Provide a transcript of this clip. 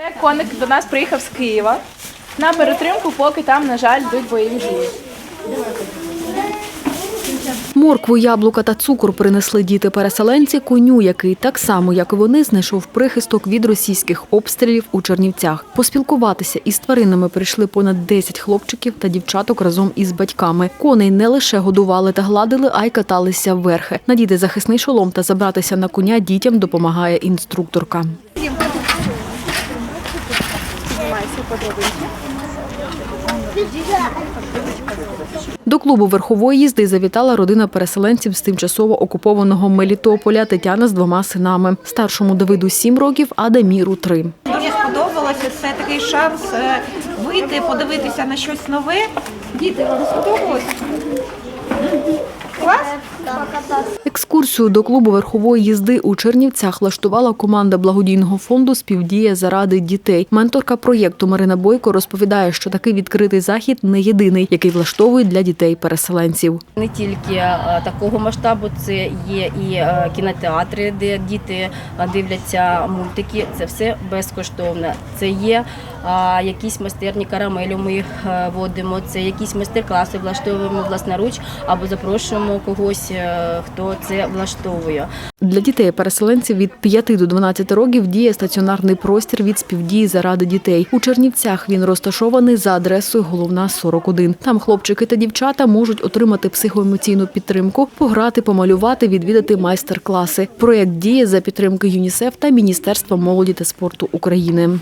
Це коник до нас приїхав з Києва на перетримку, поки там, на жаль, йдуть бойові дії. Моркву, яблука та цукор принесли діти-переселенці коню, який так само, як і вони, знайшов прихисток від російських обстрілів у Чернівцях. Поспілкуватися із тваринами прийшли понад 10 хлопчиків та дівчаток разом із батьками. Коней не лише годували та гладили, а й каталися верхи. Надіти захисний шолом та забратися на коня дітям допомагає інструкторка. До клубу верхової їзди завітала родина переселенців з тимчасово окупованого Мелітополя Тетяна з двома синами. Старшому Давиду 7 років, а Даміру 3. Дуже сподобалося. Це такий шанс е, вийти, подивитися на щось нове. Діти, вам сподобалось? Клас? Екскурсію до клубу верхової їзди у Чернівцях влаштувала команда благодійного фонду Співдія заради дітей. Менторка проєкту Марина Бойко розповідає, що такий відкритий захід не єдиний, який влаштовують для дітей-переселенців. Не тільки е, такого масштабу, це є і е, кінотеатри, де діти е, дивляться мультики. Це все безкоштовно. Це є якісь майстерні карамелю. Ми е, водимо. Це якісь майстер-класи влаштовуємо власноруч або запрошуємо когось, хто це влаштовує. Для дітей-переселенців від 5 до 12 років діє стаціонарний простір від співдії заради дітей. У Чернівцях він розташований за адресою Головна 41. Там хлопчики та дівчата можуть отримати психоемоційну підтримку, пограти, помалювати, відвідати майстер-класи. Проєкт діє за підтримки ЮНІСЕФ та Міністерства молоді та спорту України.